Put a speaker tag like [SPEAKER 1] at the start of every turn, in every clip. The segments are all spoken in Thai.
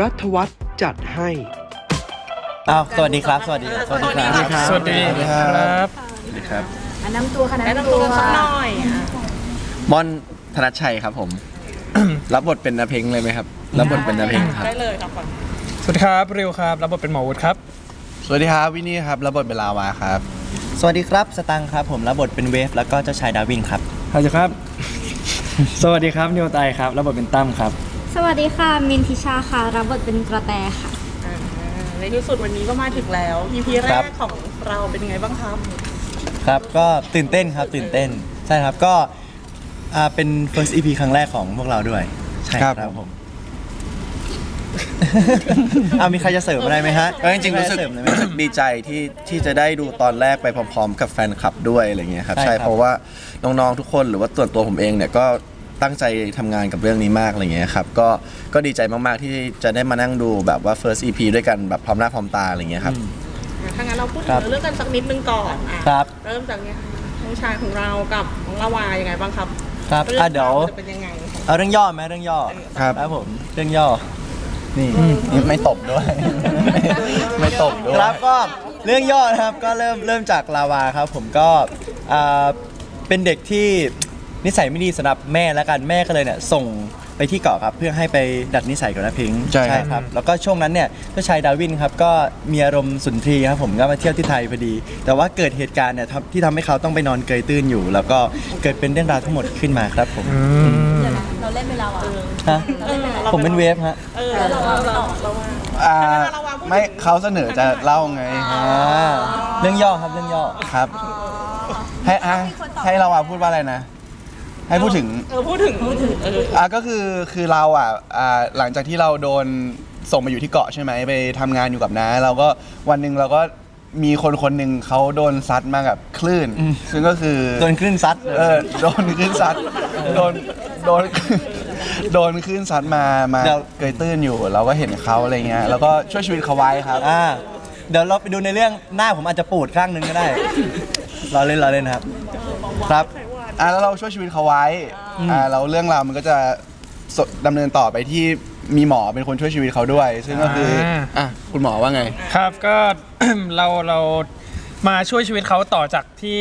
[SPEAKER 1] รัฐวัฒน์จัดให้
[SPEAKER 2] อ้าวสวัสดีครับ สวัสดีสวัสดีครับ
[SPEAKER 3] สวัสดีครับ
[SPEAKER 2] ครับ
[SPEAKER 4] อันนำตัวค่ะ
[SPEAKER 5] แนะ
[SPEAKER 4] แนะ
[SPEAKER 5] นำ
[SPEAKER 4] นำ
[SPEAKER 5] ตั
[SPEAKER 4] ตัวว
[SPEAKER 5] สักหน่อยอะ
[SPEAKER 2] ม่อนธนชชัยครับผม รับบทเป็นนาเพ็งเลยไหมครับ รับบทเป็นนาเพ็งครับ
[SPEAKER 5] ได้เลยครับก่อน
[SPEAKER 3] สวัสดีครับริวครับ รับบทเป็นหมอวุฒิครับ
[SPEAKER 2] สวัสดีครับวินนี่ครับ รับบทเป็นลาวาครับ
[SPEAKER 6] สวัสดีครับสตังค์ครับ ผมรับบทเป็นเวฟแล้วก็เจ้าชายดาวินครับ
[SPEAKER 7] สวัสดีครับ สวัสดีครับนิวไตครับ รับบทเป็นตั้มครับ
[SPEAKER 4] สวัสดีค่ะ มินทิชาค่ะ รับบทเป็นกระแตค่ะ
[SPEAKER 5] อ่าในที่สุดวันนี้ก็มาถึงแล้ว EP แร
[SPEAKER 6] ครั
[SPEAKER 5] ก
[SPEAKER 6] บ
[SPEAKER 5] ของเราเป็นยังไงบ้างครับ
[SPEAKER 6] ครับก็ตื่นเต้นครับตื่นเต้นใช่ครับก็อ่าเป็น first EP ครั้งแรกของพวกเราด้วย ใช่ครับผม เอามีใครจะเสริมอะไรไหมฮะ
[SPEAKER 2] ก็จริงๆรู้สึก
[SPEAKER 6] มีใคเสมอะไรไหม
[SPEAKER 2] รู้สึกดีใจที่ที่จะได้ดูตอนแรกไปพร้อม ๆ กับแฟนคลับด้วยอะไรเงี้ยครับ
[SPEAKER 6] ใช่
[SPEAKER 2] ใช่
[SPEAKER 6] ครับ
[SPEAKER 2] เพราะว่าน้องๆทุกคนหรือว่าตัวตัวผมเองเนี่ยก็ ตั้งใจทำงานกับเรื่องนี้มากอะไรเงี้ยครับก็ก็ดีใจมากๆที่จะได้มานั่งดูแบบว่า first EP ด้วยกันแบบพร้อมหน้าพร้อมตาอะไรเงี้ยครับ
[SPEAKER 5] ถ้างั้นเราพูด
[SPEAKER 6] ครั
[SPEAKER 5] ถึ
[SPEAKER 6] บ
[SPEAKER 5] งเรื่องกันสักนิดนึงก่อนอะ
[SPEAKER 6] ครับ
[SPEAKER 5] เริ่มจากเนี่ยน้องชายของเรากับน้องละวายังไงบ้างครับ
[SPEAKER 6] ครับ
[SPEAKER 5] เรื่อง
[SPEAKER 6] อะเดี๋ยว
[SPEAKER 5] ราวจะเป็นยังไง
[SPEAKER 6] เอาเรื่องย่อไหมเรื่องย่อ
[SPEAKER 2] ครับ
[SPEAKER 6] ครับ ผมเรื่องย่อ นี่
[SPEAKER 2] นี่ไม่ตบด้วย ไม่ตบด้วย
[SPEAKER 6] ครับก็เรื่องย่อนะครับก็เริ่มเริ่มจากลาวาครับ ผมก็อ่าเป็นเด็กที่ นิสัยไม่ดีสำหรับแม่แล้วกันแม่ก็เลยเนี่ยส่งไปที่เกาะครับเพื่อให้ไปดัดนิสัยกับน้าพิงค์
[SPEAKER 2] ใช่ครับ
[SPEAKER 6] ครับ แล้วก็ช่วงนั้นเนี่ยเจ้าชายดาวินครับก็มีอารมณ์สุนทรีครับผมก็มาเที่ยวที่ไทยพอดี แต่ว่าเกิดเหตุการณ์เนี่ยทำที่ทำให้เขาต้องไปนอนเกยตื้นอยู่ แล้วก็เกิดเป็นเรื่องราวทั้งหมดขึ้นมาครับผม
[SPEAKER 4] เราเล่นเป็นเราอะ
[SPEAKER 6] ฮะผมเป็นเวฟฮะ
[SPEAKER 5] เออเราเราเราเราว่า
[SPEAKER 2] อ่า
[SPEAKER 5] เราวางพูด
[SPEAKER 2] ไม่เขาเสนอจะเล่าไง
[SPEAKER 6] อ่าเรื่องย่อครับเรื่องย่อ
[SPEAKER 2] ครับ ให้อะให้เราอะพูดว่าอะไรนะ ให้พูดถึง
[SPEAKER 5] เออพูดถึงพูดถึงเออ
[SPEAKER 2] อะก็คือคือเราอะอ่าหลังจากที่เราโดนส่งมาอยู่ที่เกาะใช่ไหมไปทำงานอยู่กับน้าเราก็วันหนึ่งเราก็มีคนคนหนึ่งเขาโดนซัดมากับคลื่น ซึ่งก็คือ
[SPEAKER 6] โดนคลื่นซัด
[SPEAKER 2] เออโดนคลื่นซัดโดนโดนโดนคลื่นซัดมามา
[SPEAKER 6] เดี๋ยว
[SPEAKER 2] เกยตื้นอยู่ เราก็เห็นเขาอะไรเงี้ยแล้วก็ช่วยชีวิตเขาไว้ครับ
[SPEAKER 6] อ่าเดี๋ยวเราไปดูในเรื่องหน้าผมอาจจะปูดข้างนึงก็ได้ เราเล่นเราเล่นครับ ครับ
[SPEAKER 2] อะแล้วเราช่วยชีวิตเขาไว้อ่าแล้วเรื่องราวมันก็จะสดำเนินต่อไปที่มีหมอเป็นคนช่วยชีวิตเขาด้วย ซึ่งก็คืออา อะคุณหมอว่าไง
[SPEAKER 3] ครับก็ เราเรามาช่วยชีวิตเขาต่อจากที่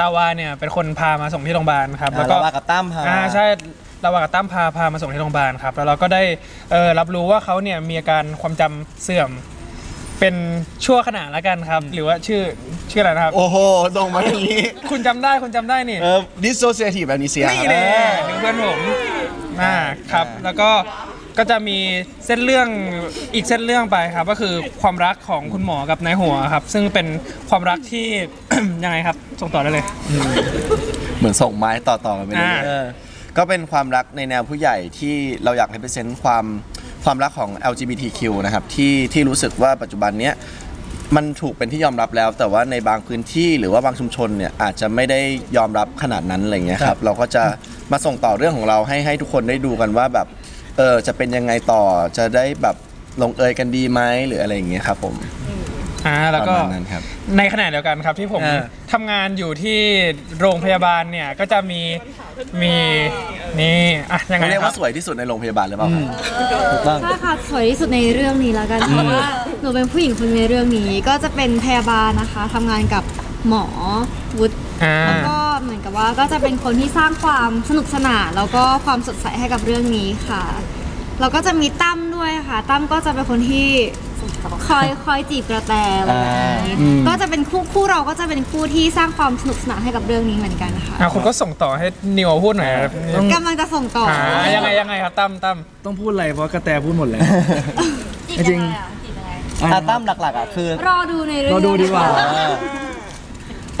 [SPEAKER 3] ลาวาเนี่ยเป็นคนพามาส่งที่โรงพยาบาลครับ
[SPEAKER 6] แล้วก็ว่ากับตั้มพา
[SPEAKER 3] อ่าใช่ลาวากับตั้มพาพามาส่งที่โรงพยาบาลครับ แล้วเราก็ได้เอ่อรับรู้ว่าเขาเนี่ยมีอาการความจำเสื่อม เป็นชั่วขณะแล้วกันครับ หรือว่าชื่อชื่ออะไรนะครับ
[SPEAKER 2] โอ้โหตรงมาอย่างนี้
[SPEAKER 3] คุณจำได้คุณจำได้นี่
[SPEAKER 2] เออ dissociative amnesia
[SPEAKER 3] นี่
[SPEAKER 2] ครับ
[SPEAKER 3] เลยหนึ่งเพื่อนผมอ่าครับ แล้วก็ก็จะมีเส้นเรื่องอีกเส้นเรื่องไปครับ ก็คือความรักของคุณหมอกับนายหัวครับ ซึ่งเป็นความรักที่ ยังไงครับ ส่งต่อได้เลย
[SPEAKER 2] เหมือนส่งไม้ต่อๆกันไปเรื่อย
[SPEAKER 3] อ่า
[SPEAKER 2] ๆเออก็เป็นความรักในแนวผู้ใหญ่ที่เราอยากให้เปอร์เซ็นต์ความ ความรักของ LGBTQ นะครับที่ที่รู้สึกว่าปัจจุบันเนี้ยมันถูกเป็นที่ยอมรับแล้ว แต่ว่าในบางพื้นที่หรือว่าบางชุมชนเนี่ยอาจจะไม่ได้ยอมรับขนาดนั้นอะไรเงี้ยครับเราก็จะมาส่งต่อเรื่องของเราให้ให้ทุกคนได้ดูกันว่าแบบเออจะเป็นยังไงต่อจะได้แบบลงเอยกันดีไหมหรืออะไรอย่างเงี้ยครับผม
[SPEAKER 3] อ่าแล้วก็
[SPEAKER 2] ประมาณนั้นครับ
[SPEAKER 3] ในขณะเดียวกันครับที่ผม
[SPEAKER 6] อ่า
[SPEAKER 3] ทำงานอยู่ที่โรงพยาบาลเนี่ยก็จะมีมีนี่อะยังไง
[SPEAKER 2] เขาเรียก
[SPEAKER 3] ครั
[SPEAKER 2] ว่า
[SPEAKER 3] บ
[SPEAKER 2] สวยที่สุดในโรงพยาบาลหรือเปล่าครับ
[SPEAKER 6] ถูกต้อง
[SPEAKER 4] ใช่ค่ะสวยที่สุดในเรื่องนี้แล้วกันเพราะว่าหนูเป็นผู้หญิงคนในเรื่องนี้ ก็จะเป็นพยาบาลนะคะทำงานกับหมอวุฒิ
[SPEAKER 3] อ่า
[SPEAKER 4] แล้วก็เหมือนกับว่าก็จะเป็นคนที่สร้างความสนุกสนานแล้วก็ความสดใสให้กับเรื่องนี้ค่ะแล้วก็จะมีตั้มด้วยค่ะตั้มก็จะเป็นคนที่ คอยคอยจีบกระแตอะไรแบบนี้
[SPEAKER 6] อ่าอืม
[SPEAKER 4] ก็จะเป็นคู่คู่เราก็จะเป็นคู่ที่สร้างความสนุกสนานให้กับเรื่องนี้เหมือนกันค่ะ
[SPEAKER 3] อะคุณก็ส่งต่อให้นิวพูดหน่อยครับ
[SPEAKER 4] กำลังจะส่งต่อ
[SPEAKER 3] อ่ายังไงยังไงครับตั้มตั้ม
[SPEAKER 7] ต้องพูดอะไรเพราะกระแตพูดหมดแล้ว จริง
[SPEAKER 6] อ่าตั้มหลักๆอะคือ
[SPEAKER 4] รอดูในเรื่อง
[SPEAKER 7] เราดูดีกว่า
[SPEAKER 6] อ่า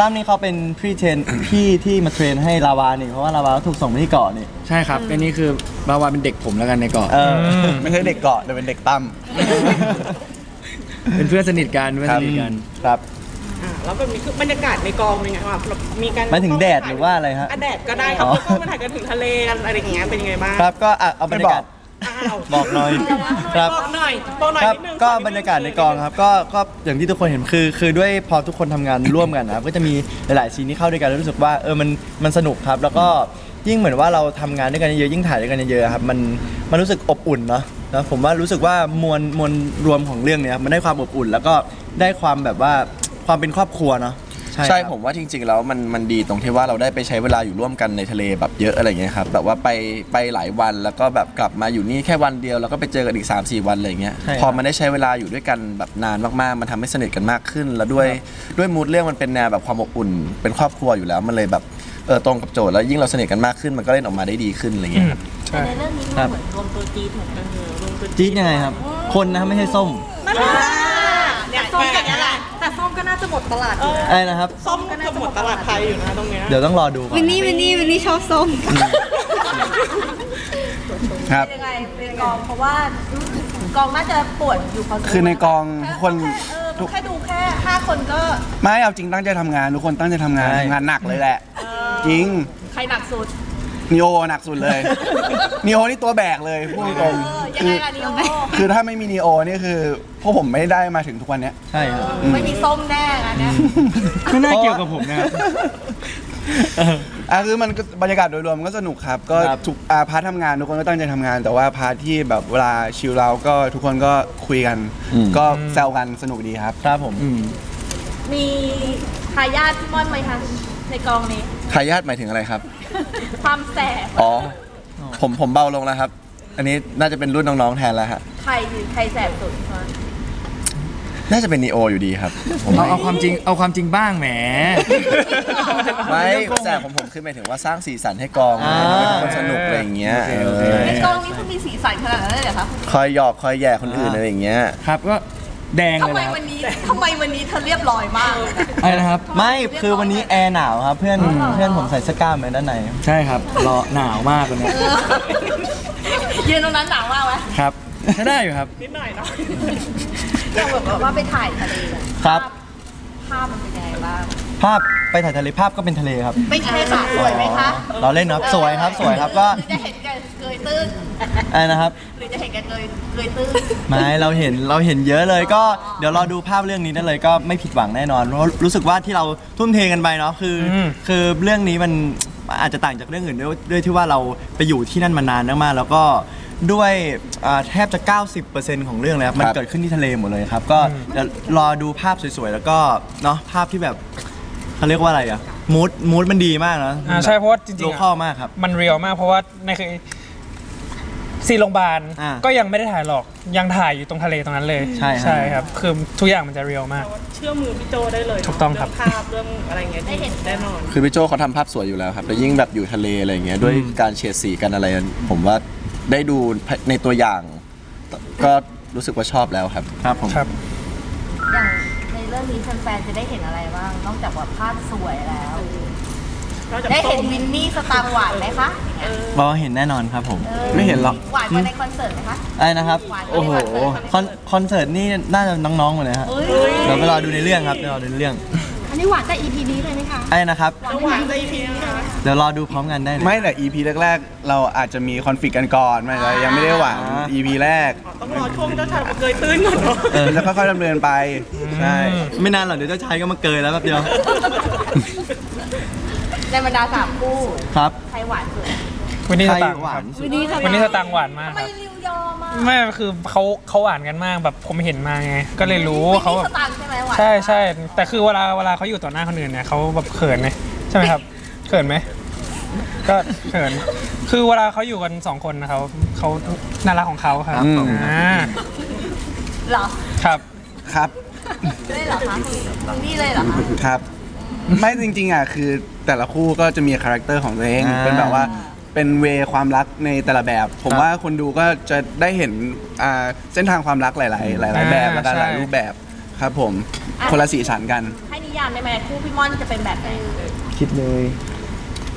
[SPEAKER 6] ตั้มนี่เขาเป็นพี่เทรน พี่ที่มาเทรนให้ลาวานี่ เพราะว่าลาวาถูกส่งไปที่เกาะนี่
[SPEAKER 7] ใช่ครับอันนี้คือบาวาเป็นเด็กผมแล้วกันในเกาะ
[SPEAKER 6] เออ
[SPEAKER 2] ไม่ใช่เด็กเกาะแต่เป็นเด็กตั้ม
[SPEAKER 7] เป็นเพื่อนสนิทกันเพื่อนสนิทกัน
[SPEAKER 6] ครับ
[SPEAKER 5] อ่าแล้วแบบนี้คือบรรยากาศในกองเป็นยังไงบ้างแบบมีการ
[SPEAKER 6] หมายถึงแดดหรือว่าอะไรฮะ
[SPEAKER 5] อ่แดดก็ได้ครับ
[SPEAKER 6] อ๋อ
[SPEAKER 5] แล้วก็มาถ่ายกันถึงทะเลกันอะไรอย่างเงี้ยเป็นยังไงบ้าง
[SPEAKER 6] ครับก็อะเอาบรรยากาศ
[SPEAKER 5] อ้าว
[SPEAKER 6] บอกหน่อยครับ
[SPEAKER 5] บอกหน่อยบอกหน่อย
[SPEAKER 6] ครับ
[SPEAKER 5] นิดนึง
[SPEAKER 6] ก็
[SPEAKER 5] ขอนิดนึ
[SPEAKER 6] บรรยากาศในกองครับก็ก็อย่างที่ทุกคนเห็นคือ คือด้วยพอทุกคนทำงานร่วมกันนะครับก็จะมีหลายๆซีนที่เข้าด้วยกันแล้วรู้สึกว่าเออมันมันสนุกครับ แล้วก็ยิ่งเหมือนว่าเราทำงานด้วยกันเยอะๆยิ่งถ่ายด้วยกันเยอะๆครับมันมันรู้สึกอบอุ่นเนาะ แล้วผมว่ารู้สึกว่ามวลมวลรวมของเรื่องเนี้ยมันได้ความอบอุ่น แล้วก็ได้ความแบบว่าความเป็นครอบครัวเนาะ
[SPEAKER 2] ใช่
[SPEAKER 6] ครับ
[SPEAKER 2] ผมว่าจริง ๆ แล้วมันมันดีตรงที่ว่าเราได้ไปใช้เวลาอยู่ร่วมกันในทะเลแบบเยอะอะไรเงี้ยครับแบบว่าไปไปหลายวันแล้วก็แบบกลับมาอยู่นี่แค่วันเดียวแล้วก็ไปเจอกันอีก 3 4 วันอะไรเงี้ย
[SPEAKER 6] ใช่ครับ
[SPEAKER 2] พอมันได้ใช้เวลาอยู่ด้วยกันแบบนานมากๆ มันทำให้สนิทกันมากขึ้น แล้วด้วยด้วยมูดเรื่องมันเป็นแนวแบบความอบอุ่น เป็นครอบครัวอยู่แล้วมันเลยแบบเออตรงกับโจทย์แล้วยิ่งเราสนิทกันมากขึ้นมันก็เล่นออกมาได้ดีขึ้นอะไร
[SPEAKER 3] อื
[SPEAKER 2] เงี้ย
[SPEAKER 3] ม
[SPEAKER 2] ครับ
[SPEAKER 3] ใช่
[SPEAKER 5] ในเรื่องนี้
[SPEAKER 6] ครั
[SPEAKER 5] มัน
[SPEAKER 6] บ
[SPEAKER 5] เหมือนรวมตัวจี๊ดเหมือนกันเลยรวมตัว
[SPEAKER 6] จี๊ดยังไงครับ คนนะครับไม่ใช่ส้ม
[SPEAKER 5] นั่นแหละเนี่ยส้มอย่างนี้ยแหละ
[SPEAKER 4] แต่ส้มก็น่าจะหมดตลาดอยู่นะ
[SPEAKER 6] ไอ้นะครับ
[SPEAKER 5] ส้มก็จะหมดตลาดไทยอยู่นะตรงเนี้ย
[SPEAKER 6] เดี๋ยวต้องรอดูก่อน
[SPEAKER 4] วินนี่วินนี่วินนี่ชอบส้ม
[SPEAKER 2] ครับ
[SPEAKER 1] ยังไงในกองเพราะว่ากองน่าจะปวดอยู่พอสมวร
[SPEAKER 8] คือในกองทุกคน
[SPEAKER 1] เออแค่ดูแค่ห้าคนก็
[SPEAKER 8] ไม่เอาจริงตั้งใจทำงาน ทุกคนตั้งใจทำงาน
[SPEAKER 6] ใช่
[SPEAKER 8] ทำงานหนักเลยแหละ จริง
[SPEAKER 1] ใครหนักสุด
[SPEAKER 8] นีโอหนักสุดเลยนีโอนี่ตัวแบกเลยพูดตรง
[SPEAKER 1] เออ
[SPEAKER 8] ๆ
[SPEAKER 1] ยัง
[SPEAKER 8] คื
[SPEAKER 1] ไง
[SPEAKER 8] อ
[SPEAKER 1] ล่ะนิโอ
[SPEAKER 8] คือถ้าไม่มีนีโอนี่คือพวกผมไม่ได้มาถึงทุกวันเนี้ย
[SPEAKER 6] ใช่ครับ
[SPEAKER 1] ไม่มีส้มแน่อันเนี้ย
[SPEAKER 7] ไม่น่าเกี่ยวกับผมนะครับ
[SPEAKER 8] อะคือมันก็บรรยากาศโดยรวมมันก็สนุกครับ ก็
[SPEAKER 6] ครับ
[SPEAKER 8] ทุกอ่าพาร์ททำงานทุกคนก็ตั้งใจทำงาน แต่ว่าพาร์ทที่แบบเวลาชิลเราก็ทุกคนก็คุยกัน
[SPEAKER 2] อืม
[SPEAKER 8] ก็แซวกันสนุกดีครับ
[SPEAKER 6] ครับผม
[SPEAKER 8] อืม
[SPEAKER 1] มีทายาทพี่ม่อนไหมคะในกองนี้
[SPEAKER 2] ทายาทหมายถึงอะไรครับ
[SPEAKER 1] ความแสบ
[SPEAKER 2] อ๋อ ผมผมเบาลงแล้วครับ อันนี้น่าจะเป็นรุ่นน้องๆแทนแล้วฮะ
[SPEAKER 1] ใครใครแสบสุดคะ
[SPEAKER 2] น่าจะเป็นนีโออยู่ดีครับ ผม
[SPEAKER 7] เอาเอาความจริงเอาความจริงบ้างแหม
[SPEAKER 2] ไม่แต่ผมผมคือหมายถึงว่าสร้างสีสันให้กอง
[SPEAKER 6] อ่า
[SPEAKER 2] ให้มันสนุกอะไรอย่างเงี้ย
[SPEAKER 6] โอเคโอเค
[SPEAKER 2] เออ
[SPEAKER 1] ในกองนี้คุณมีสีสันขนาดนั้นเลยเหรอคะ
[SPEAKER 2] คอยหยอกคอยแย่คนอื่นอะไรอย่างเงี้ย
[SPEAKER 7] ครับก็ แดง
[SPEAKER 1] ทำ
[SPEAKER 7] เลย
[SPEAKER 1] ไม
[SPEAKER 7] นะครับ
[SPEAKER 1] วันนี้ทำไมวันนี้เธอเรียบร้อยมากเลยนะ
[SPEAKER 7] อะไรนะครับ
[SPEAKER 6] ไม่คือวันนี้แอร์หนาวครับ เพื่อนเพื่อนผมใส่เสื้อกล้ามมาด้านใน
[SPEAKER 7] ใช่ครับรอหนาวมากเลยเนี่ย
[SPEAKER 1] เออยืนตรงนั้นหนาวมากไหม
[SPEAKER 7] ครับใช้ได้อยู่ครับ
[SPEAKER 5] นิดหน่อยเนาะ
[SPEAKER 1] เราแบบว่าไปถ่ายทะเลอะ
[SPEAKER 6] ครับ
[SPEAKER 1] ภาพมันเป็นยังไงบ้าง
[SPEAKER 6] ภาพไปถ่ายทะเลภาพก็เป็นทะเลครับ
[SPEAKER 1] ไม่ใช่ค่ะสวยไหมคะ
[SPEAKER 6] เราเล่นนะครับสวยครับสวยครับก็
[SPEAKER 1] หรือจะเห็นกัน เกยตื้น
[SPEAKER 6] อะไรนะครับ
[SPEAKER 1] หรือจะเห็นกันเกยเกยตื้น
[SPEAKER 6] ไม่เราเห็นเราเห็นเยอะเลยก็เดี๋ยวรอดูภาพเรื่องนี้ได้เลยก็ไม่ผิดหวังแน่นอนเพราะรู้สึกว่าที่เราทุ่มเทกันไปเนาะคืออ
[SPEAKER 3] ม
[SPEAKER 6] คือเรื่องนี้มันอาจจะต่างจากเรื่องอื่นด้วยด้วยที่ว่าเราไปอยู่ที่นั่นมานานมากๆแล้วก็ด้วยอ่าแทบจะ 90%ของเรื่องเลยครับมัน
[SPEAKER 2] ครับ
[SPEAKER 6] เกิดขึ้นที่ทะเลหมดเลยครับ ก็เดี๋ยวรอดูภาพสวยๆ แล้วก็เนาะภาพที่แบบเขาเรียกว่าอะไรอะมูดมูดมันดีมากนะ
[SPEAKER 3] อ่าใช่เพราะว่าจริงๆ
[SPEAKER 6] โล
[SPEAKER 3] อะ
[SPEAKER 6] คอลมากครับ
[SPEAKER 3] มันเรียลมากเพราะว่าในคือ ซีนโรงพยาบาล
[SPEAKER 6] อ่า
[SPEAKER 3] ก็ยังไม่ได้ถ่ายหรอกยังถ่ายอยู่ตรงทะเลตรงนั้นเลย
[SPEAKER 6] ใช่ครับ
[SPEAKER 3] ใช่ครับคือทุกอย่างมันจะเรียลมาก
[SPEAKER 5] เชื่อมือพี่โจได้เลยเนะ
[SPEAKER 3] ถูกต้องครับ
[SPEAKER 5] เภาพเรื่องอะไรเงี้ยได้เห็นแน่นอน
[SPEAKER 2] คือพี่โจเขาทำภาพสวยอยู่แล้วครับแล้วยิ่งแบบอยู่ทะเลอะไรอย่างเงี้ยด้วยการเฉดสีกันอะไร ผมว่าได้ดูในตัวอย่าง ก็รู้สึกว่าชอบแล้วครับ
[SPEAKER 6] ครับผม
[SPEAKER 3] ครับ
[SPEAKER 1] อย่างในเรื่องนี้แฟนๆจะได้เห็นอะไรบ้าง นอกจากว่าภาพสวยแล้ว
[SPEAKER 5] เราจะ
[SPEAKER 1] ได้
[SPEAKER 5] ส้
[SPEAKER 1] เห็น
[SPEAKER 5] ม
[SPEAKER 1] วินนี่สตางค์หวานไหมคะ
[SPEAKER 6] รอเห็นแน่นอนครับผม
[SPEAKER 1] อ
[SPEAKER 8] ไม่เห็นหรอก
[SPEAKER 1] หวานกว่าในคอนเสิร์ตไหมคะ
[SPEAKER 6] อะไรนะครับ
[SPEAKER 1] หวาน
[SPEAKER 6] โอ้โหคอนคอนเสิร์ตนี่น่าจะน้องๆหมดเลยฮะ
[SPEAKER 1] เอ้ย
[SPEAKER 6] เดี๋ยวไปรอดูในเรื่องครับเดี๋ยวรอดูในเรื่อง
[SPEAKER 4] อันนี้หวานแต่ EP นี้เลยไหมคะ
[SPEAKER 6] ไอ้นะครับ
[SPEAKER 5] หวานใจพีนะคะ
[SPEAKER 6] เดี๋ยวรอดูพร้อมกันได้เลย
[SPEAKER 8] ไม่แต่ EP แรกๆ เราอาจจะมีคอนฟ lict กันก่อนไม่เรายังไม่ได้หวัง
[SPEAKER 6] อ่า
[SPEAKER 8] EP แรก
[SPEAKER 5] ต้องรอช่วงเจ้าชายมาเกยตื้นก่อนเนาะ
[SPEAKER 6] เออ
[SPEAKER 8] แล้วค่อยๆดำเนินไป ใช่
[SPEAKER 6] ไม่นานหรอกเดี๋ยวเจ้าชายก็มาเกยแล้วแป๊บเดียว
[SPEAKER 1] ในบรรดาสามคู่
[SPEAKER 6] ครับ
[SPEAKER 1] ใครหวานสุด
[SPEAKER 3] วันนี้ส
[SPEAKER 6] ใคร
[SPEAKER 3] ตางค์
[SPEAKER 6] หวา
[SPEAKER 3] ครับ
[SPEAKER 6] นสุด
[SPEAKER 3] วันนี้สตางค์หวานมาก
[SPEAKER 1] ทำ
[SPEAKER 3] ค
[SPEAKER 1] ไม
[SPEAKER 3] รับ
[SPEAKER 1] ริวยอมอะ
[SPEAKER 3] ไม่คือเขาเขาหวานกันมากแบบผมเห็นมาไง ก็เลยรู้
[SPEAKER 1] วิน
[SPEAKER 3] เขา
[SPEAKER 1] นี่
[SPEAKER 3] แบ
[SPEAKER 1] ส
[SPEAKER 3] บ
[SPEAKER 1] ตางค์ใช่ไหมหวาน
[SPEAKER 3] ใช่ใช่แต่คือเวลาเวลาเขาอยู่ต่อหน้าคนอื่นเนี่ยเขาแบบเขินไหมใช่ไหมครับเขินไหมก็เขินคือเวลาเขาอยู่กันสองคนนะเขาเขาน่ารักของเขาครับ
[SPEAKER 8] ครับผม
[SPEAKER 3] อ่า
[SPEAKER 1] เหรอ
[SPEAKER 3] ครับ
[SPEAKER 8] ครับ
[SPEAKER 1] ได้เหรอคะวินนี่เลยเหรอคะ
[SPEAKER 8] ครับ ไม่จริงๆอะคือแต่ละคู่ก็จะมีคาแรคเตอร์ของตัวเอง
[SPEAKER 6] อ่า
[SPEAKER 8] เป็นแบบว่าเป็นเวความรักในแต่ละแบบ ผม
[SPEAKER 6] ครับ
[SPEAKER 8] ว่าคนดูก็จะได้เห็นอ่าเส้นทางความรักหลาย ๆ หลาย ๆ แบบ
[SPEAKER 3] อ่า
[SPEAKER 8] แล้วก็หลาย
[SPEAKER 3] ใช่
[SPEAKER 8] รูปแบบครับผมคนละสีสันกัน
[SPEAKER 1] ให้นิยามได้ไหมคู่พี่ม่อนจะเป็นแบบไหน
[SPEAKER 6] คิดเลย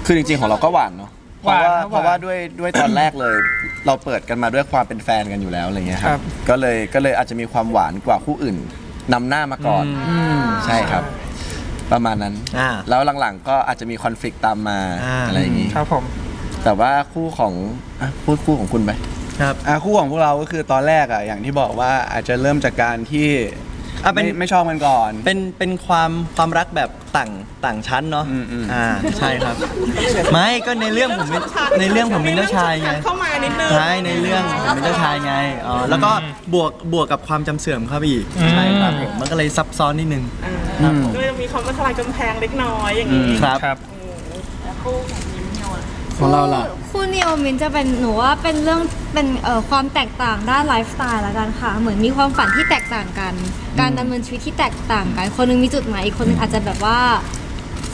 [SPEAKER 2] คือจริง ๆ ของเราก็หวานเนาะเพ
[SPEAKER 3] หวา
[SPEAKER 2] ราะ
[SPEAKER 3] น
[SPEAKER 2] ว่า
[SPEAKER 3] ครับ
[SPEAKER 2] เพราะว่าด้วยด้วยตอนแรกเลย เราเปิดกันมาด้วยความเป็นแฟนกันอยู่แล้วอะไรเงี้ยค
[SPEAKER 3] ครั
[SPEAKER 2] รับ บก็เลยก็เลยอาจจะมีความหวานกว่าคู่อื่นนำหน้ามาก่อน ใช่ครับ ประมาณนั้น
[SPEAKER 6] อ่า
[SPEAKER 2] แล้วหลังๆ ก็อาจจะมีคอนฟ lict ตามมา
[SPEAKER 6] อ่า
[SPEAKER 2] อะไรอย่างงี้
[SPEAKER 3] ครับผม
[SPEAKER 2] แต่ว่าคู่ของอะพูดคู่ของคุณไป
[SPEAKER 6] ครับ
[SPEAKER 8] อะคู่ของพวกเราก็คือตอนแรกอะอย่างที่บอกว่าอาจจะเริ่มจากการที่
[SPEAKER 6] อะเป็น
[SPEAKER 8] ไม่ไม่ชอบกันก่อน
[SPEAKER 6] เป็นเป็นความความรักแบบต่างต่างชั้นเนาะ
[SPEAKER 8] อืมอืม
[SPEAKER 6] อ่าใช่ครับ ไม่ก็ในเรื่องผมเป็นในเรื่องผมเป็นเจ้าชายไง
[SPEAKER 5] เข้ามานิดนึง
[SPEAKER 6] ใช่ในเรื่องผมเป็นเจ้าชายไงอ๋อแล้วก็บวกบวกกับความจำเสื่อมครับอีก
[SPEAKER 3] อืม
[SPEAKER 6] ใช่ครับผมมันก็เลยซับซ้อนนิดนึง
[SPEAKER 5] อ่าก็เลยมีคำว่าทลายกำแพงเล็กน้อยอย่างนี้
[SPEAKER 6] ครับ
[SPEAKER 3] ครับ
[SPEAKER 7] ของ เราล่ะ
[SPEAKER 4] คู่นิโอมินจะเป็นหนูว่าเป็นเรื่องเป็นเอ่อความแตกต่างด้านไลฟ์สไตล์ละกันค่ะ เหมือนมีความฝันที่แตกต่างกัน การดำเนินชีวิตที่แตกต่างกัน คนหนึงมีจุดหมายอีกคนหนึงอาจจะแบบว่า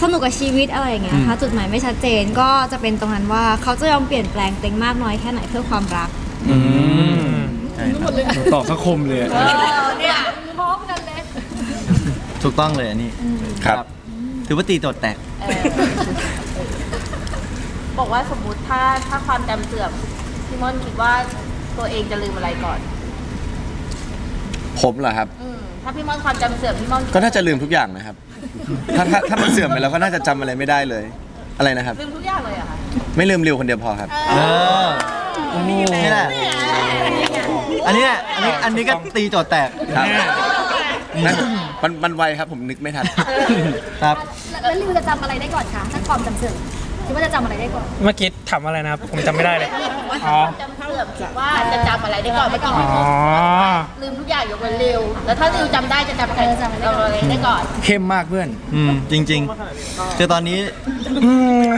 [SPEAKER 4] สนุกกับชีวิตอะไรอย่างเงี้ยนะคะจุดหมายไม่ชัดเจนก็จะเป็นตรงนั้นว่าเขาจะยอมเปลี่ยนแปลงเต็งมากน้อยแค่ไหนเพื่อความรัก
[SPEAKER 7] อืมตอบพระคมเลยอะ
[SPEAKER 1] เนี่ยพร้อมกันเลย
[SPEAKER 6] ถูกต้องเลยอันนี้
[SPEAKER 2] ครับ
[SPEAKER 6] ถือว่าตีโจทย์แตก
[SPEAKER 1] เออ บอกว่าสมมุติถ้าถ้าความจำเสื่อมพี่ม่อนคิดว่าตัวเองจะลืมอะไรก่อน
[SPEAKER 2] ผมเหรอครับ
[SPEAKER 1] อืมถ้าพี่ม่อนความจำเสื่อมพี่ม่อน
[SPEAKER 2] ก็น่าจะลืมทุกอย่างนะครับ ถ้าถ้าถ้ามันเสื่อมไปแล้วก็น่าจะจำอะไรไม่ได้เลย อะไรนะครับ
[SPEAKER 1] ลืมทุกอย่างเลยเหรอะค่ะ
[SPEAKER 2] ไม่ลืมริวคนเดียวพอครับ
[SPEAKER 6] เออนี่แหละอันนี้แหละอันนี้อันนี้ก็ตีโจทย์แตก
[SPEAKER 2] ครับนั่นมันมันไวครับผมนึกไม่ทัน
[SPEAKER 6] ครับ
[SPEAKER 9] แล้วลิวจะจำอะไรได้ก่อนคะถ้าความจำเสื่อม คิดว่าจะจำอะไรได้ก่อน
[SPEAKER 3] เมื่อกี้ถามอะไรนะครับ ผมจำไม่ได้เลย อ๋อ
[SPEAKER 1] จำเสื่อมคิดว่าจะจำอะไรได้ก่อนเมื่อกี้
[SPEAKER 3] อ๋
[SPEAKER 1] พี่
[SPEAKER 3] อ
[SPEAKER 1] ม่อนลืมทุกอย่างยกเว้นริวแล้วถ้าริวจำได้จะจำอะไรจำอะไรได้ก่อน
[SPEAKER 7] เข้มมากเพื่อน
[SPEAKER 6] อืมจริงๆคือตอนนี้
[SPEAKER 3] อืม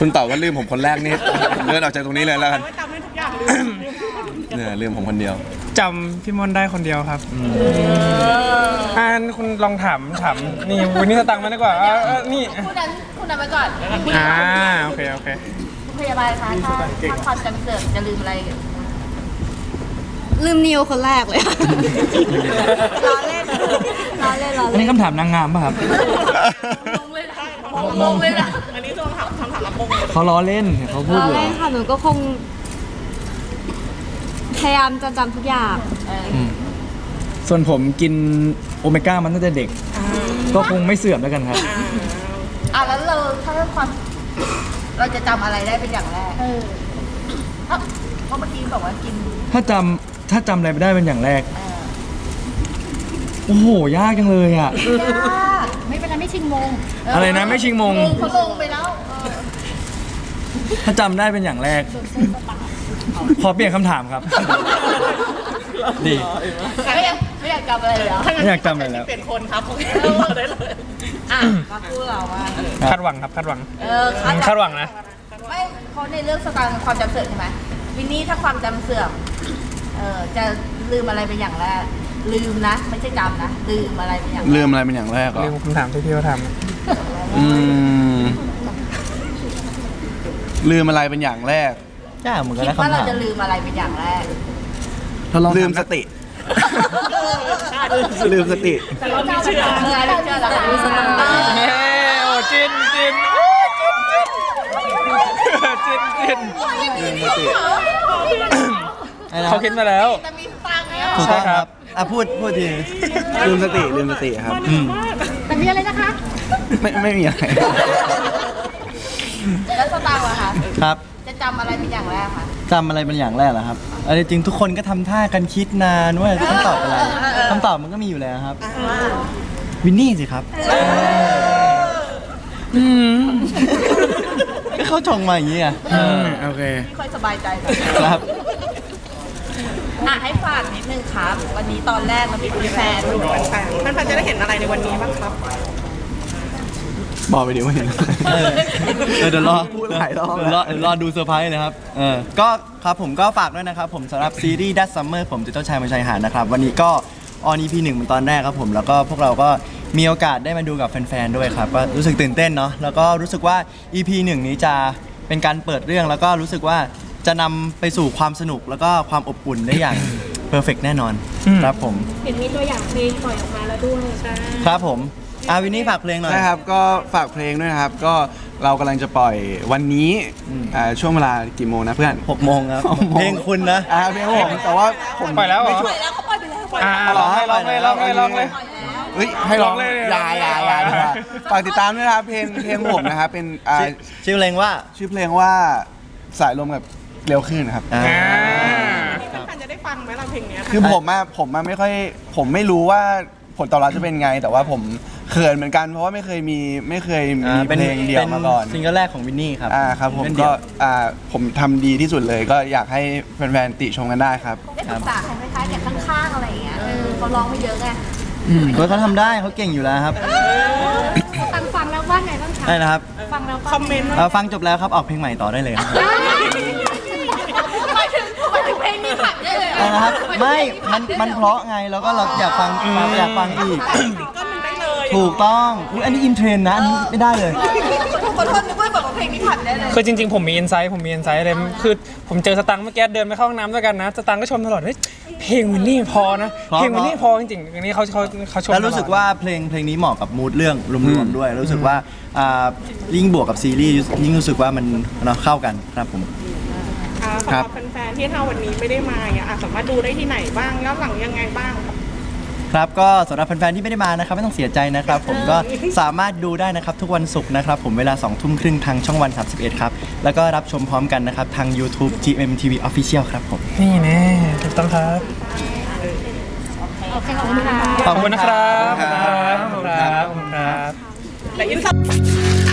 [SPEAKER 2] คุณตอบว่าลืมผมคนแรกนี่ เดินออกจากตรงนี้เลยแล้วกัน
[SPEAKER 5] ว่าจำได้ทุกอย่างเลย
[SPEAKER 2] เนี่ยลืมผมคนเดียว
[SPEAKER 3] จำพี่มอนได้คนเดียวครับอ่านคุณลองถามถามนี่วันนี้สตังค์มาดีกว่าอ่าอ่านี่
[SPEAKER 1] คุณนั้นคุณนั้นไปก่อน
[SPEAKER 3] อ่าโอเคโอเค
[SPEAKER 1] พยาบาลคะถ้าถ้าความจำเสื่อมจะลืมอะไร
[SPEAKER 4] ลืมนิโอคนแรกเลย ล้อเล่นล้อเล่นล้อ
[SPEAKER 7] อัน
[SPEAKER 4] เล่
[SPEAKER 7] นี้
[SPEAKER 4] น
[SPEAKER 7] คำถามนางงามป่ะครับ
[SPEAKER 1] งงเลยนะงงเลยนะ
[SPEAKER 5] อันนี้ต้องถามคำถามรับมงเลย
[SPEAKER 7] เขาล้อเล่นเขาพูด
[SPEAKER 4] ล้อ
[SPEAKER 7] อยู่
[SPEAKER 4] เล่นค่ะหนูก็คงพ ยายามจะจำทุกอย่าง
[SPEAKER 7] ส่วนผมกินโอเมก้ามันตั้งแต่เด็ก ก็คงไม่เสื่อมแล้วกันครับ
[SPEAKER 1] อะแล้วเราถ้าความ เราจะจำอะไรได้เป็นอย่างแรก
[SPEAKER 9] เออ
[SPEAKER 1] เพราะเพราะเมื่อกี้บอกว่ากิน
[SPEAKER 7] ถ้าจำถ้าจำอะไรไม่ได้เป็นอย่างแรก
[SPEAKER 1] เอ่อ
[SPEAKER 7] โอ้โห ยากจังเลยอะ
[SPEAKER 1] ยาก
[SPEAKER 9] ไม่เป็นไรไม่ชิงมง
[SPEAKER 1] เอะ
[SPEAKER 7] ไรนะไม่ชิงมง
[SPEAKER 1] เขาลงไปแล้วเออ
[SPEAKER 7] ถ้าจำได้เป็นอย่างแรก ขอเปลี่ยนคำถามครับ ดี
[SPEAKER 1] ไม่อยากไม่อยากจำอะไรเลยเหรอ
[SPEAKER 7] ไม่อยากจำอะไรแล้ว
[SPEAKER 5] เปลี่ยนคนครับโอเคต่อได้เลย
[SPEAKER 1] อะมาพูดเราว่า
[SPEAKER 3] คาดหวังครับคาดหวัง
[SPEAKER 1] เออ
[SPEAKER 3] อืมคาดหวังนะ
[SPEAKER 1] ไม่เพราะในเรื่องสตางค์ความจำเสื่อมใช่ไหมวินนี่ถ้าความจำเสื่อมเออจะลืมอะไรเป็นอย่างแรกลืมนะ ไม่ใช่จำนะ ลืมอะไรเป็นอย่างแรก
[SPEAKER 8] ลืมอะไรเป็นอย่างแรกเหรอ
[SPEAKER 3] ลืมคำถามที่พี่เขาถาม
[SPEAKER 8] อืมลืมอะไรเป็นอย่างแรก
[SPEAKER 6] ยากเหมือนกัน
[SPEAKER 1] คิด
[SPEAKER 6] นะ
[SPEAKER 1] ว่า
[SPEAKER 6] คำ
[SPEAKER 1] เรา
[SPEAKER 6] ถาม
[SPEAKER 1] จะลืมอะไรเป็นอย่างแรก
[SPEAKER 8] ลืมสติ ลืมสติ
[SPEAKER 1] แต่เราเชื่อเชื่อเชื่อแล้วค่ะ
[SPEAKER 3] แม่โอ้จินจินโอ้จินจินจินจิน
[SPEAKER 8] ลืมสติ
[SPEAKER 3] เขาคิดมาแล้ว
[SPEAKER 1] แต่มีสตางค์เนี่ย
[SPEAKER 6] ถูกต้อง
[SPEAKER 3] ใช่
[SPEAKER 6] ค
[SPEAKER 3] ครั
[SPEAKER 6] รับ บอะพูดพูดที
[SPEAKER 8] ลืมสติ ลืมสติครับ
[SPEAKER 9] แต่มีอะไรนะคะ
[SPEAKER 8] ไม่ไม่มีอะไร
[SPEAKER 1] แล้วสตางค์อะคะ
[SPEAKER 6] ครับ
[SPEAKER 1] จะจำอะไรเป็นอย่างแรกคะ
[SPEAKER 6] จำอะไรเป็นอย่างแรกเหรอครับอันนี้จริงทุกคนก็ทำท่ากันคิดนานว่าต้องตอบอะไรคำตอบมันก็มีอยู่แล้วครับ วินนี่สิครับก็เขาชงมาอย่างนี้อะ
[SPEAKER 7] โอเค
[SPEAKER 1] ไม่ค่อยสบายใจเลย
[SPEAKER 6] ครับ
[SPEAKER 1] อะให้ฝากนิดนึงครับ วันนี้ตอนแรกมันมีแฟน
[SPEAKER 5] แฟนๆแฟนๆจะได้เห็นอะไรในวันนี้บ้างครับ
[SPEAKER 8] บอกไปดิว่าเห็นอะไร
[SPEAKER 6] เออเออเดี๋ยวรอ
[SPEAKER 8] พูดหลายรอบ
[SPEAKER 6] เดี๋ยวรอเดี๋ยวรอดูเซอร์ไพรส์นะครับเออก็ครับผมก็ฝากด้วยนะครับ ผมสำหรับซีรีส์ That Summer ผมจะเจ้าชายมาชายหาดนะครับ วันนี้ก็ออน EP หนึ่งเป็นตอนแรกครับผมแล้วก็พวกเราก็มีโอกาสได้มาดูกับแฟนๆด้วยครับก็รู้สึกตื่นเต้นเนาะแล้วก็รู้สึกว่า EP หนึ่งนี้จะเป็นการเปิดเรื่องแล้วก็รู้สึกว่าจะนำไปสู่ความสนุกแล้วก็ความอบอุ่นได้อย่าง เพอร์เฟกแน่นอน
[SPEAKER 3] อืม
[SPEAKER 6] ครับผม
[SPEAKER 9] เห็นมีตัวอย่างเพลงปล่อยออกมาแล้วด้วยใช่
[SPEAKER 6] ครับผม อาวินนี่ฝากเพลงหน่อย
[SPEAKER 8] ใช่ครับก็ฝากเพลงด้วยนะครับ ก็เรากำลังจะปล่อยวันนี้อ่าช่วงเวลากี่โมงนะเพื่อน
[SPEAKER 6] หกโมงครับ
[SPEAKER 8] หกโมง
[SPEAKER 6] เพลงคุณนะ
[SPEAKER 8] อ่าเพลงผมแต่ว่าผม
[SPEAKER 3] ปล่อยแล้วเหรอ
[SPEAKER 8] ไม่ช่วย
[SPEAKER 3] อ่าลองเลยลองเลยลองเลยลองเลย
[SPEAKER 8] เฮ้ยให้ร้อง
[SPEAKER 3] ร้องเลย
[SPEAKER 8] อยาอยาอยาดีกว่าฝากติดตามด้วยนะครับเพลงเพลงผมนะครับเป็นอ่า
[SPEAKER 6] ชื่อชื่อเพลงว่า
[SPEAKER 8] ชื่อเพลงว่าสายลมกับเร็วขึ้นครับ
[SPEAKER 6] อ่า
[SPEAKER 3] อ่า
[SPEAKER 5] แฟนๆจะได้ฟังไหมล่ะเพลงเนี้ย
[SPEAKER 8] คือผมอะผมอะไม่ค่อยผมไม่รู้ว่าผลตอบรับจะเป็นไง แต่ว่าผม เขินเหมือนกันเพราะว่าไม่เคยมีไม่เคยมี
[SPEAKER 6] อ่า
[SPEAKER 8] เพลงเดียวมาก่อน
[SPEAKER 6] ซิงเกิลแรกของวินนี่ครับ
[SPEAKER 8] อ่าครับผม
[SPEAKER 6] เป็นเดี่
[SPEAKER 8] ก็
[SPEAKER 6] ยว
[SPEAKER 8] อ่าผมทำดีที่สุดเลยก็อยากให้แฟนๆติชมกันได้ครับ
[SPEAKER 1] ได้ปรึกษาใครคล้ายๆกับข้างๆอะไรอย่างเงี้ยเออเขาร้องไม่เยอะไง
[SPEAKER 6] เฮ้ยเขาทำได้เขาเก่งอยู่แล้วครับ
[SPEAKER 9] ฟังฟังแล้วว่าไงบ้างคะ
[SPEAKER 6] ได้นะครับ
[SPEAKER 9] ฟังแล้ว
[SPEAKER 5] คอมเมนต์
[SPEAKER 6] เอ่อฟังจบแล้วครับออกเพลงใหม่ต่อได้เลยครับ
[SPEAKER 1] หมายถึงหมายถึงเพลงนี้ผัดได้เลยเหรอ
[SPEAKER 6] อะไรนะครับ ไม่มันมันเพราะไงแล้วก็เราอยากฟังอยากฟังอีก
[SPEAKER 5] ก็มันได้ เลย
[SPEAKER 6] ถูกต้องอุ๊ยอันนี้อินเทรนด์นะอันนี้ไม่ได้เลย
[SPEAKER 1] ขอโทษนึกว่าแบบว่าเพลงนี้ผัดได้เลย
[SPEAKER 3] คือจริงๆ ผมมีอินไซต์ผมมีอินไซต์เลยคือผมเจอสตังค์เมื่อกี้เดินไปเข้าห้องน้ำด้วยกันนะ สตังค์ก็ชมตลอดเฮ้ยเพลงวินนี่พอนะ
[SPEAKER 6] เพราะ
[SPEAKER 3] เพลงวินนี่พอจริงๆอันนี้เขาเขาเขาชม
[SPEAKER 6] แล้วรู้สึก
[SPEAKER 3] ตลอด
[SPEAKER 6] ว่าเพลงเพลงนี้เหมาะกับมูดเรื่องรวมๆด้วยรู้สึกว่าอ่ายิ่งบวกกับซีรีส์ยิ่งรู้สึกว่ามันเนาะเข้ากันครับผม
[SPEAKER 5] อ่าสำหรับแฟนๆที่ถ้าวันนี้ไม่ได้มาเนี่ยอะสามารถดูได้ที่ไหนบ้างย้อนหลังยังไงบ้าง ครับ
[SPEAKER 6] ครับก็สำหรับแฟนๆที่ไม่ได้มานะครับไม่ต้องเสียใจนะครับ ผมก็สามารถดูได้นะครับทุกวันศุกร์นะครับผมเวลา2ทุ่มครึ่งทางช่องวัน 31 ครับ แล้วก็รับชมพร้อมกันนะครับทาง YouTube GMTV Official ครับผม
[SPEAKER 3] นี่แน่ถูกต้องครับ
[SPEAKER 9] โอเคขอบคุณค่ะ
[SPEAKER 3] ขอบคุณนะครับ ขอบคุณครับ ขอบคุณครับ